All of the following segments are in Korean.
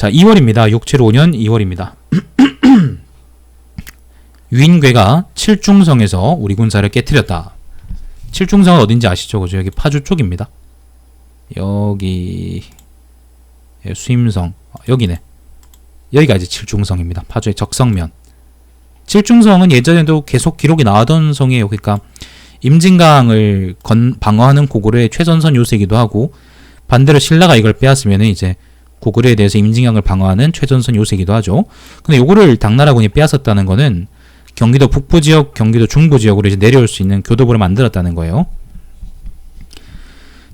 자, 2월입니다. 675년 2월입니다. 유인괴가 칠중성에서 우리 군사를 깨뜨렸다. 칠중성은 어딘지 아시죠? 그죠? 여기 파주 쪽입니다. 여기 예, 수임성 아, 여기네. 여기가 이제 칠중성입니다. 파주의 적성면. 칠중성은 예전에도 계속 기록이 나왔던 성이에요. 그러니까 임진강을 건, 방어하는 고구려의 최전선 요새이기도 하고 반대로 신라가 이걸 빼앗으면 이제 고구려에 대해서 임진강을 방어하는 최전선 요새이기도 하죠. 근데 요거를 당나라군이 빼앗았다는 거는 경기도 북부 지역, 경기도 중부 지역으로 이제 내려올 수 있는 교도부를 만들었다는 거예요.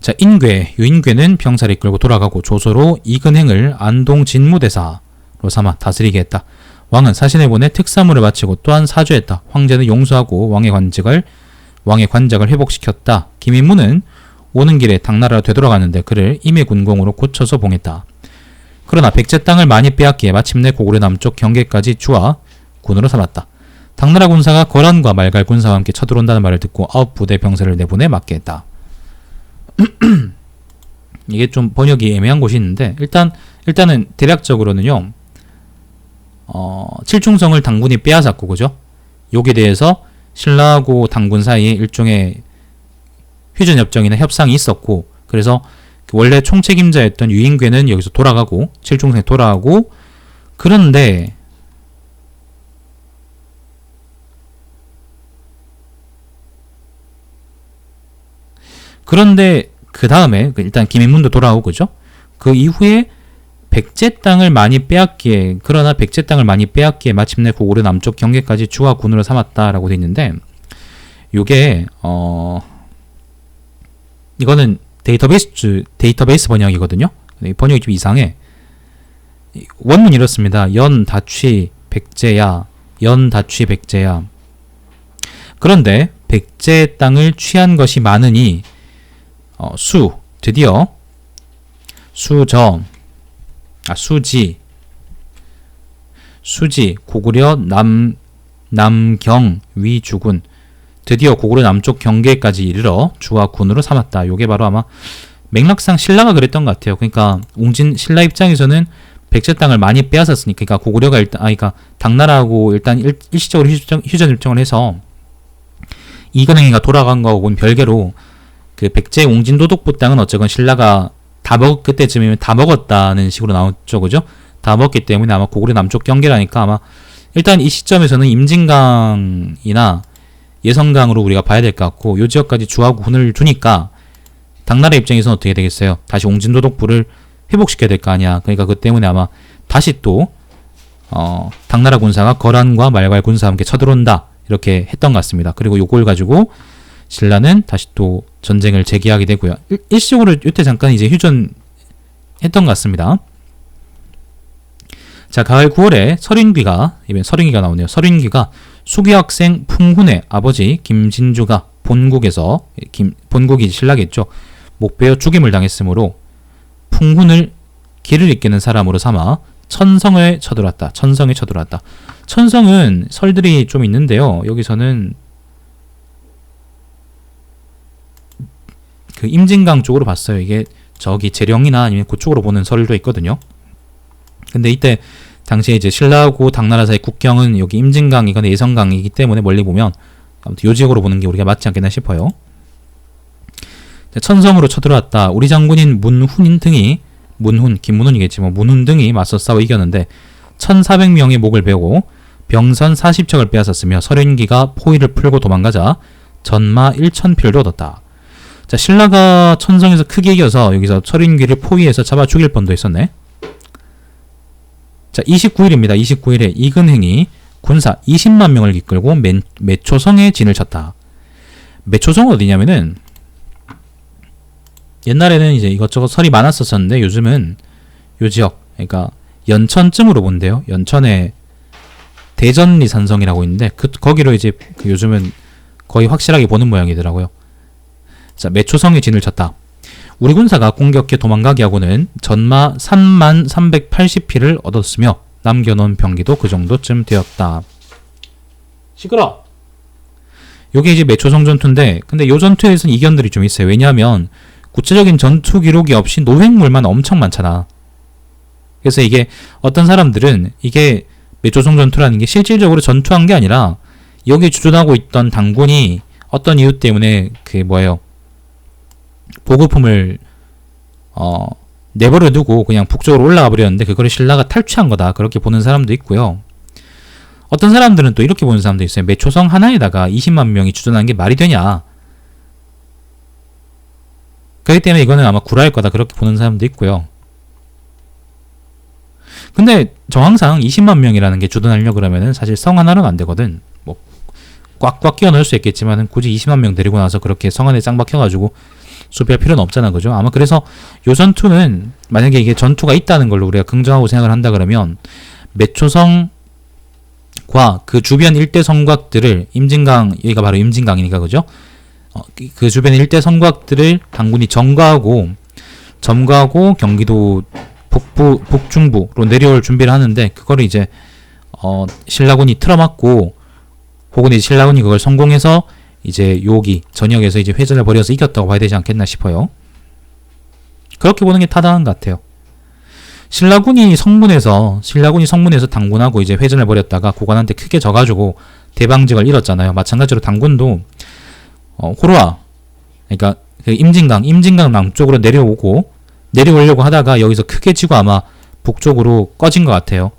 자, 인괴, 유인괴는 병사를 이끌고 돌아가고 조서로 이근행을 안동 진무대사로 삼아 다스리게 했다. 왕은 사신을 보내 특사물을 바치고 또한 사주했다. 황제는 용서하고 왕의 관직을 왕의 관작을 회복시켰다. 김인무는 오는 길에 당나라로 되돌아가는데 그를 임해군공으로 고쳐서 봉했다. 그러나 백제 땅을 많이 빼앗기에 마침내 고구려 남쪽 경계까지 주와 군으로 삼았다. 당나라 군사가 거란과 말갈 군사와 함께 쳐들어온다는 말을 듣고 아홉 부대 병사를 내보내 맞게 했다. 이게 좀 번역이 애매한 곳이 있는데 일단 일단은 대략적으로는요. 어, 칠중성을 당군이 빼앗았고 그죠? 여기에 대해서 신라하고 당군 사이에 일종의 휴전 협정이나 협상이 있었고 그래서 그 원래 총책임자였던 유인괴는 여기서 돌아가고 칠중성에 돌아가고 그런데 그런데 그 다음에 일단 김인문도 돌아오고 그죠? 그 이후에 백제 땅을 많이 빼앗기에 그러나 백제 땅을 많이 빼앗기에 마침내 고구려 남쪽 경계까지 주와 군으로 삼았다라고 돼 있는데 요게 어 이거는 데이터베이스 데이터베이스 번역이거든요. 이 번역이 좀 이상해. 원문 이렇습니다. 연 다취 백제야 연 다취 백제야. 그런데 백제 땅을 취한 것이 많으니 어, 수 드디어 수저 아 수지 수지 고구려 남 남경 위주군 드디어 고구려 남쪽 경계까지 이르러 주와 군으로 삼았다. 요게 바로 아마 맥락상 신라가 그랬던 것 같아요. 그러니까 웅진 신라 입장에서는 백제 땅을 많이 빼앗았으니까 그러니까 고구려가 일단 아 그러니까 당나라하고 일단 일, 일시적으로 휴전, 휴전 일정을 해서 이근행이가 돌아간 거하고는 별개로 그 백제 웅진 도독부 땅은 어쨌건 신라가 다 먹, 그때쯤이면 다 먹었다는 식으로 나왔죠. 그죠? 다 먹기 때문에 아마 고구려 남쪽 경계라니까 아마 일단 이 시점에서는 임진강이나 예성강으로 우리가 봐야 될 것 같고 요 지역까지 주하고 군을 주니까 당나라 입장에서는 어떻게 되겠어요? 다시 옹진도독부를 회복시켜야 될 거 아니야. 그러니까 그 때문에 아마 다시 또 어, 당나라 군사가 거란과 말괄 군사와 함께 쳐들어온다 이렇게 했던 것 같습니다. 그리고 요걸 가지고 신라는 다시 또 전쟁을 재개하게 되고요. 일, 일시적으로 이때 잠깐 이제 휴전했던 것 같습니다. 자, 가을 9월에 설인귀가 이번 설인귀가 나오네요. 설인귀가 수기 학생 풍훈의 아버지 김진주가 본국에서 김, 본국이 신라겠죠. 목베어 죽임을 당했으므로 풍훈을 길을 이끄는 사람으로 삼아 천성을 쳐들어왔다. 천성에 쳐들어왔다. 천성은 설들이 좀 있는데요. 여기서는 그 임진강 쪽으로 봤어요. 이게 저기 재령이나 아니면 그쪽으로 보는 설도 있거든요. 근데 이때 당시에 이제 신라하고 당나라 사이 국경은 여기 임진강이거나 예성강이기 때문에 멀리 보면 아무튼 요 지역으로 보는 게 우리가 맞지 않겠나 싶어요. 천성으로 쳐들어왔다. 우리 장군인 문훈인 등이 문훈, 김문훈이겠지 뭐 문훈 등이 맞서 싸워 이겼는데 1,400명의 목을 베고 병선 40척을 빼앗았으며 설윤기가 포위를 풀고 도망가자 전마 1,000필을 얻었다. 자, 신라가 천성에서 크게 이겨서 여기서 설윤기를 포위해서 잡아 죽일 뻔도 있었네. 자, 29일입니다. 29일에 이근행이 군사 20만 명을 이끌고 매, 매초성에 진을 쳤다. 매초성 어디냐면은 옛날에는 이제 이것저것 설이 많았었었는데 요즘은 요 지역 그러니까 연천쯤으로 본대요. 연천에 대전리 산성이라고 있는데 그 거기로 이제 그 요즘은 거의 확실하게 보는 모양이더라고요. 자, 매초성에 진을 쳤다. 우리 군사가 공격해 도망가게 하고는 전마 3만 380피를 얻었으며 남겨놓은 병기도 그 정도쯤 되었다. 시끄러. 요게 이제 매초성 전투인데 근데 요 전투에서는 이견들이 좀 있어요. 왜냐하면 구체적인 전투 기록이 없이 노획물만 엄청 많잖아. 그래서 이게 어떤 사람들은 이게 매조성 전투라는 게 실질적으로 전투한 게 아니라 여기 주둔하고 있던 당군이 어떤 이유 때문에 그 뭐예요 보급품을 어 내버려 두고 그냥 북쪽으로 올라가 버렸는데 그거를 신라가 탈취한 거다 그렇게 보는 사람도 있고요. 어떤 사람들은 또 이렇게 보는 사람도 있어요. 매초성 하나에다가 20만 명이 주둔하는 게 말이 되냐? 그렇기 때문에 이거는 아마 구라일 거다 그렇게 보는 사람도 있고요. 근데 정황상 20만 명이라는 게 주둔하려 그러면은 사실 성 하나로는 안 되거든. 뭐 꽉꽉 끼워 넣을 수 있겠지만은 굳이 20만 명 데리고 나서 그렇게 성 안에 짱 박혀 가지고 수비할 필요는 없잖아, 그죠? 아마 그래서 요 전투는 만약에 이게 전투가 있다는 걸로 우리가 긍정하고 생각을 한다 그러면 매초성과 그 주변 일대 성곽들을 임진강 여기가 바로 임진강이니까 그죠? 어, 그- 그 주변 일대 성곽들을 당군이 점거하고 점거하고 경기도 북부 북중부로 내려올 준비를 하는데 그거를 이제 어 신라군이 틀어막고 혹은 이제 신라군이 그걸 성공해서 이제 여기 전역에서 이제 회전을 벌여서 이겼다고 봐야 되지 않겠나 싶어요. 그렇게 보는 게 타당한 것 같아요. 신라군이 성문에서 신라군이 성문에서 당군하고 이제 회전을 벌였다가 고관한테 크게 져가지고 대방직을 잃었잖아요. 마찬가지로 당군도 어, 호로아 그러니까 그 임진강 임진강 남쪽으로 내려오고 내려오려고 하다가 여기서 크게 지고 아마 북쪽으로 꺼진 것 같아요.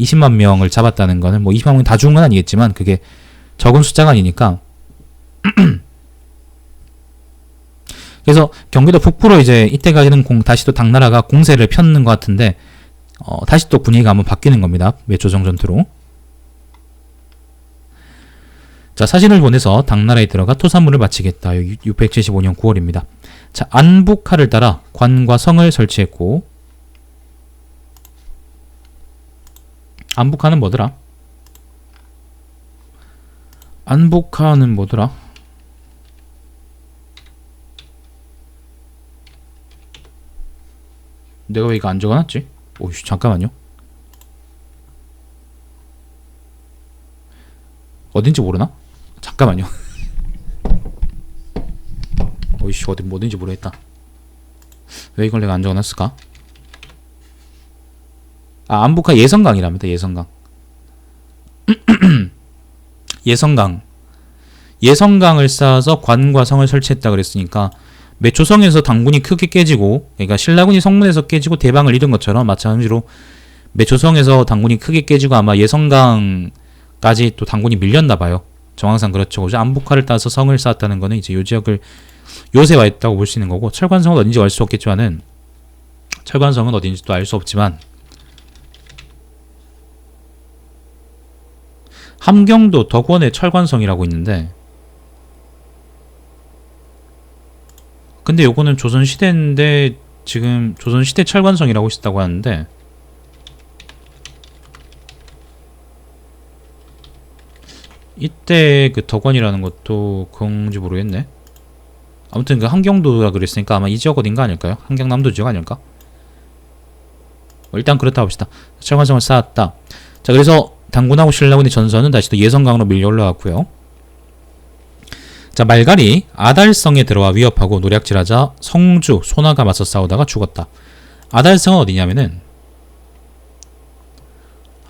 20만 명을 잡았다는 거는 뭐 20만 명이 다 죽은 건 아니겠지만 그게 적은 숫자가 아니니까 그래서 경기도 북부로 이제 이때까지는 공, 다시 또 당나라가 공세를 폈는 것 같은데 어, 다시 또 분위기가 한번 바뀌는 겁니다. 매조정 전투로. 자 사진을 보내서 당나라에 들어가 토산문을 바치겠다. 675년 9월입니다. 자 안북하를 따라 관과 성을 설치했고 안북하는 뭐더라? 안북하는 뭐더라? 내가 왜 이거 안 적어놨지? 오이씨 잠깐만요. 어딘지 모르나? 잠깐만요. 오이씨 어디 뭐든지 모르겠다. 왜 이걸 내가 안 적어놨을까? 아 안북하 예성강이랍니다. 예성강. 예성강. 예성강을 쌓아서 관과 성을 설치했다 그랬으니까 매초성에서 당군이 크게 깨지고 그러니까 신라군이 성문에서 깨지고 대방을 잃은 것처럼 마찬가지로 매초성에서 당군이 크게 깨지고 아마 예성강까지 또 당군이 밀렸나 봐요. 정황상 그렇죠. 그래서 안북하를 따서 성을 쌓았다는 거는 이제 요 지역을 요새 와 있다고 볼 수 있는 거고 철관성은 어딘지 알 수 없겠지만은 철관성은 어딘지 또 알 수 없지만 함경도 덕원의 철관성이라고 있는데 근데 요거는 조선시대인데 지금 조선시대 철관성이라고 있다고 하는데 이때 그 덕원이라는 것도 그건지 모르겠네 아무튼 그 함경도가 그랬으니까 아마 이 지역 어딘가 아닐까요? 함경남도 지역 아닐까? 뭐 일단 그렇다 봅시다 철관성을 쌓았다 자 그래서 당군하고 신라군의 전선은 다시 또 예성강으로 밀려 올라왔고요 자 말갈이 아달성에 들어와 위협하고 노략질하자 성주 소나가 맞서 싸우다가 죽었다. 아달성은 어디냐면은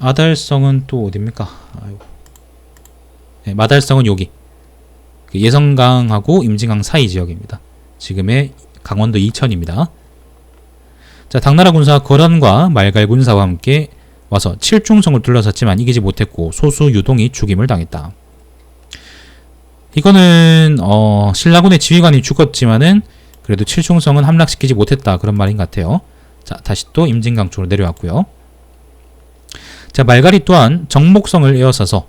아달성은 또 어디입니까? 아이고. 네, 마달성은 여기 그 예성강하고 임진강 사이 지역입니다. 지금의 강원도 이천입니다. 자 당나라 군사 거란과 말갈 군사와 함께 와서 칠중성을 둘러쌌지만 이기지 못했고 소수 유동이 죽임을 당했다. 이거는 어, 신라군의 지휘관이 죽었지만은 그래도 칠중성은 함락시키지 못했다 그런 말인 것 같아요. 자 다시 또 임진강 쪽으로 내려왔고요. 자 말갈이 또한 정목성을 에워싸서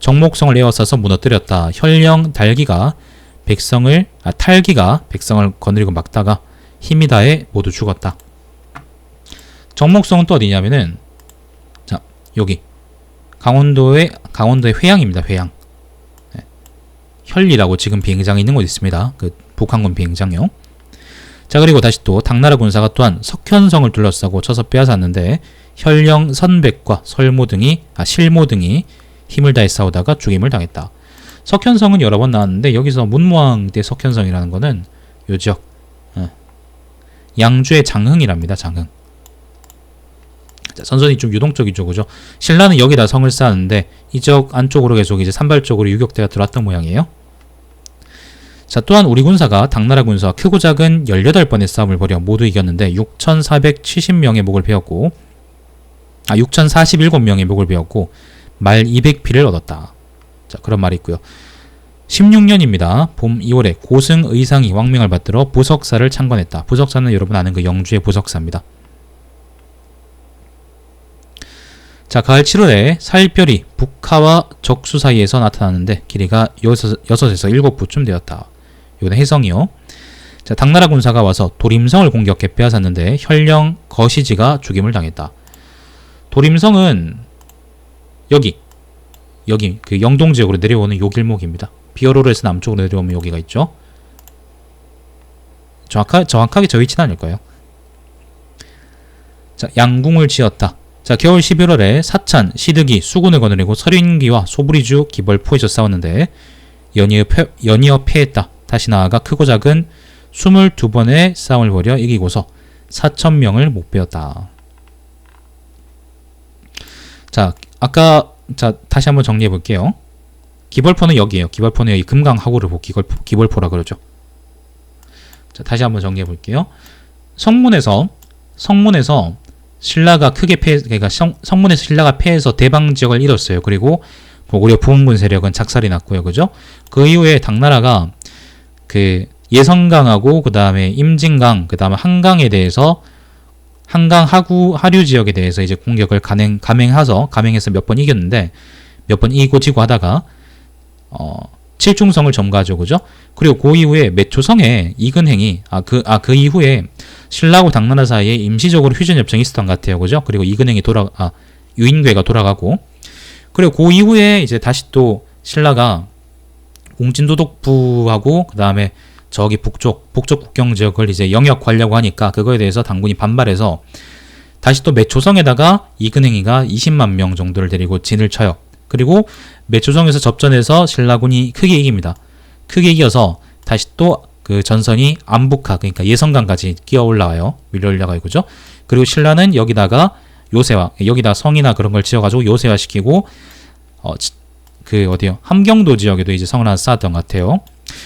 정목성을 에워싸서 무너뜨렸다. 혈령 달기가 백성을 아, 탈기가 백성을 거느리고 막다가 힘이 다해 모두 죽었다. 정목성은 또 어디냐면은 자 여기 강원도의 강원도의 회양입니다. 회양. 혈리라고 지금 비행장이 있는 곳 있습니다. 그 북한군 비행장요. 자 그리고 다시 또 당나라 군사가 또한 석현성을 둘러싸고 쳐서 빼앗았는데 혈령 선백과 설모 등이 아 실모 등이 힘을 다해 싸우다가 죽임을 당했다. 석현성은 여러 번 나왔는데 여기서 문무왕 때 석현성이라는 거는 요 지역 어, 양주의 장흥이랍니다. 장흥. 자, 선선이 좀 유동적이죠, 그죠? 신라는 여기다 성을 쌓았는데 이적 안쪽으로 계속 이제 산발적으로 유격대가 들어왔던 모양이에요. 자, 또한 우리 군사가 당나라 군사와 크고 작은 18번의 싸움을 벌여 모두 이겼는데 6,470명의 목을 베었고 아, 6,047명의 목을 베었고 말 200피를 얻었다. 자, 그런 말이 있고요. 16년입니다. 봄 2월에 고승 의상이 왕명을 받들어 부석사를 창건했다. 부석사는 여러분 아는 그 영주의 부석사입니다. 자, 가을 7월에 사일별이 북하와 적수 사이에서 나타나는데 길이가 6, 6에서 7부쯤 되었다. 이거는 해성이요. 자, 당나라 군사가 와서 도림성을 공격해 빼앗았는데 혈령 거시지가 죽임을 당했다. 도림성은 여기 여기 그 영동 지역으로 내려오는 요 길목입니다. 비어로르에서 남쪽으로 내려오면 여기가 있죠. 정확하, 정확하게 저 위치는 아닐 거예요. 자, 양궁을 지었다. 자, 겨울 11월에 사찬, 시드기, 수군을 거느리고 서린기와 소브리주, 기벌포에서 싸웠는데 연이어, 패, 연이어 패했다. 다시 나아가 크고 작은 22번의 싸움을 벌여 이기고서 4천명을 못 빼었다. 자, 아까 자 다시 한번 정리해 볼게요. 기벌포는 여기에요. 기벌포는 여기 금강하고를 보 기벌, 기벌포라 그러죠. 자, 다시 한번 정리해 볼게요. 성문에서 성문에서 신라가 크게 패 그러니까 성, 성문에서 신라가 패해서 대방 지역을 잃었어요. 그리고 고구려 부흥군 세력은 작살이 났고요. 그죠? 그 이후에 당나라가 그 예성강하고 그 다음에 임진강, 그 다음에 한강에 대해서 한강 하구 하류 지역에 대해서 이제 공격을 감행 감행해서 감행해서 몇 번 이겼는데 몇 번 이기고 지고 하다가 어 칠중성을 점거하죠, 그죠? 그리고 그 이후에 매초성에 이근행이 아 그 아 그 이후에 신라하고 당나라 사이에 임시적으로 휴전 협정이 있었던 것 같아요, 그죠? 그리고 이근행이 돌아 아 유인괴가 돌아가고 그리고 그 이후에 이제 다시 또 신라가 웅진도독부하고 그 다음에 저기 북쪽 북쪽 국경 지역을 이제 영역하려고 하니까 그거에 대해서 당군이 반발해서 다시 또 매초성에다가 이근행이가 20만 명 정도를 데리고 진을 쳐요. 그리고 매초성에서 접전해서 신라군이 크게 이깁니다. 크게 이겨서 다시 또 그 전선이 안북하 그러니까 예성강까지 끼어 올라와요. 밀려 올라가요. 그죠? 그리고 신라는 여기다가 요새화 여기다 성이나 그런 걸 지어 가지고 요새화 시키고 어, 그 어디요 함경도 지역에도 이제 성을 하나 쌓았던 것 같아요.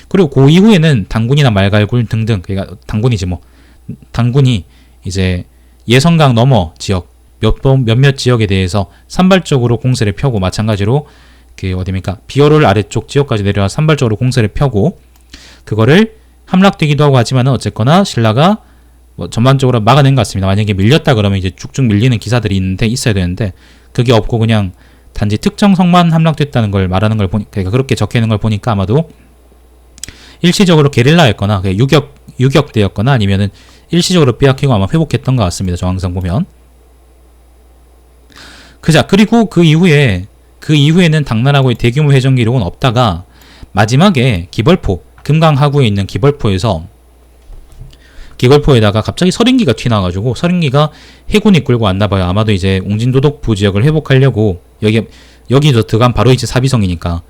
그리고 그 이후에는 당군이나 말갈굴 등등 그러니까 당군이지 뭐 당군이 이제 예성강 넘어 지역 몇 번 몇몇 지역에 대해서 산발적으로 공세를 펴고 마찬가지로 그 어디입니까 비어롤 아래쪽 지역까지 내려와 산발적으로 공세를 펴고 그거를 함락되기도 하고 하지만은 어쨌거나 신라가 뭐 전반적으로 막아낸 것 같습니다. 만약에 밀렸다 그러면 이제 쭉쭉 밀리는 기사들이 있는데 있어야 되는데 그게 없고 그냥 단지 특정 성만 함락됐다는 걸 말하는 걸 보니까 그러니까 그렇게 적혀 있는 걸 보니까 아마도 일시적으로 게릴라였거나 유격 유격대였거나 아니면은 일시적으로 빼앗기고 아마 회복했던 것 같습니다. 저 항상 보면. 그자 그리고 그 이후에 그 이후에는 당나라고의 대규모 해전 기록은 없다가 마지막에 기벌포 금강 하구에 있는 기벌포에서 기벌포에다가 갑자기 서린기가 튀나가지고 서린기가 해군 이 끌고 왔나봐요. 아마도 이제 옹진도독부 지역을 회복하려고 여기 여기서 들어간 바로 이제 사비성이니까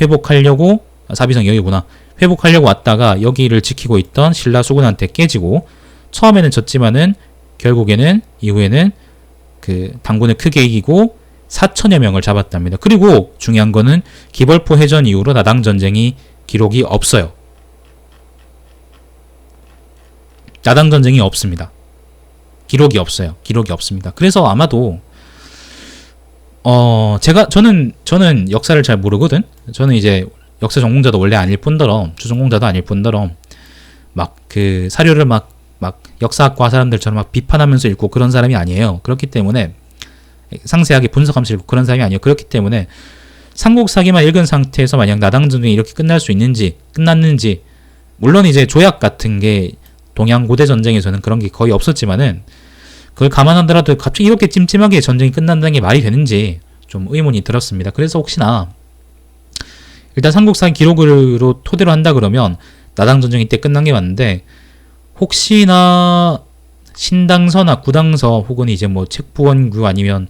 회복하려고 아, 사비성 여기구나. 회복하려고 왔다가 여기를 지키고 있던 신라 수군한테 깨지고 처음에는 졌지만은 결국에는 이후에는 그 당군을 크게 이기고 4천여 명을 잡았답니다. 그리고 중요한 거는 기벌포 해전 이후로 나당 전쟁이 기록이 없어요. 나당 전쟁이 없습니다. 기록이 없어요. 기록이 없습니다. 그래서 아마도 어 제가 저는 저는 역사를 잘 모르거든. 저는 이제 역사 전공자도 원래 아닐 뿐더러 주전공자도 아닐 뿐더러 막 그 사료를 막 막 역사학과 사람들처럼 막 비판하면서 읽고 그런 사람이 아니에요. 그렇기 때문에 상세하게 분석하면서 읽고 그런 사람이 아니에요. 그렇기 때문에 삼국사기만 읽은 상태에서 만약 나당 전쟁이 이렇게 끝날 수 있는지 끝났는지 물론 이제 조약 같은 게 동양 고대 전쟁에서는 그런 게 거의 없었지만은 그걸 감안하더라도 갑자기 이렇게 찜찜하게 전쟁이 끝난다는 게 말이 되는지 좀 의문이 들었습니다. 그래서 혹시나 일단 삼국사 기록으로 토대로 한다 그러면 나당 전쟁이 때 끝난 게 맞는데 혹시나 신당서나 구당서 혹은 이제 뭐 책부원구 아니면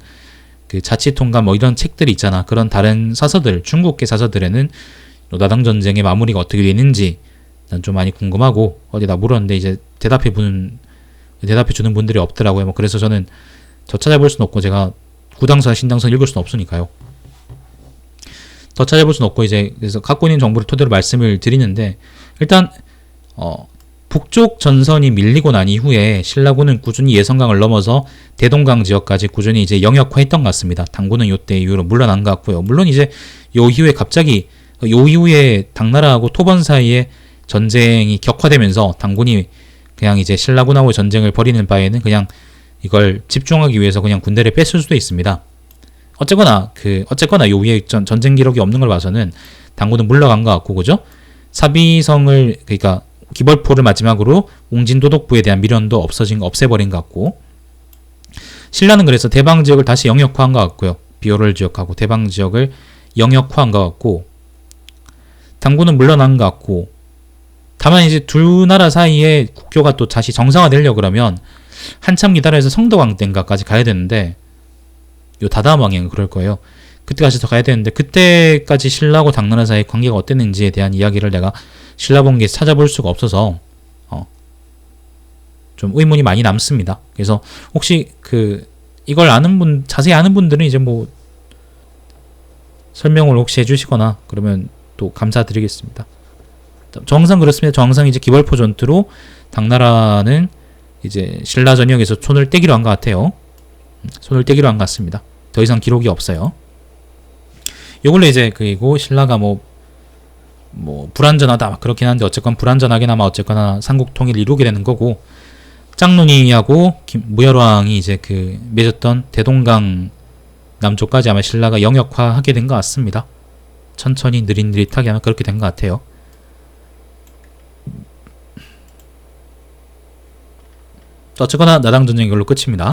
그 자치통감 뭐 이런 책들이 있잖아. 그런 다른 사서들, 중국계 사서들에는 나당 전쟁의 마무리가 어떻게 되는지 난 좀 많이 궁금하고 어디다 물었는데 이제 대답해 보는 대답해 주는 분들이 없더라고요. 뭐 그래서 저는 더 찾아볼 수는 없고 제가 구당선 신당선 읽을 수는 없으니까요. 더 찾아볼 수는 없고 이제 그래서 갖고 있는 정보를 토대로 말씀을 드리는데 일단 어 북쪽 전선이 밀리고 난 이후에 신라군은 꾸준히 예성강을 넘어서 대동강 지역까지 꾸준히 이제 영역화했던 것 같습니다. 당군은 요때 이후로 물러난 것 같고요. 물론 이제 요 이후에 갑자기 요 이후에 당나라하고 토번 사이에 전쟁이 격화되면서 당군이 그냥 이제 신라군하고 전쟁을 벌이는 바에는 그냥 이걸 집중하기 위해서 그냥 군대를 뺐을 수도 있습니다. 어쨌거나 그 어쨌거나 요 위에 전, 전쟁 기록이 없는 걸 봐서는 당군은 물러간 것 같고 그죠? 사비성을 그러니까 기벌포를 마지막으로 웅진도독부에 대한 미련도 없어진 거 없애버린 것 같고 신라는 그래서 대방 지역을 다시 영역화한 것 같고요. 비오를 지역하고 대방 지역을 영역화한 것 같고 당군은 물러난 것 같고 다만 이제 두 나라 사이에 국교가 또 다시 정상화되려 그러면 한참 기다려서 성덕왕 때인가까지 가야 되는데 요 다다음 왕행은 그럴 거예요. 그때까지 더 가야 되는데 그때까지 신라하고 당나라 사이 관계가 어땠는지에 대한 이야기를 내가 신라본기에서 찾아볼 수가 없어서 어, 좀 의문이 많이 남습니다. 그래서 혹시 그 이걸 아는 분 자세히 아는 분들은 이제 뭐 설명을 혹시 해주시거나 그러면 또 감사드리겠습니다. 정상 그렇습니다. 정상 이제 기벌포 전투로 당나라는 이제 신라 전역에서 손을 떼기로 한 것 같아요. 음, 손을 떼기로 한 것 같습니다. 더 이상 기록이 없어요. 요걸로 이제 그리고 신라가 뭐, 뭐, 불완전하다. 막 그렇긴 한데, 어쨌건 불완전하게나마 어쨌거나 삼국 통일 이루게 되는 거고, 짱눈이하고 김- 무열왕이 이제 그 맺었던 대동강 남쪽까지 아마 신라가 영역화하게 된 것 같습니다. 천천히 느릿느릿하게 아마 그렇게 된 것 같아요. 어쨌거나 나당 전쟁 이걸로 끝입니다.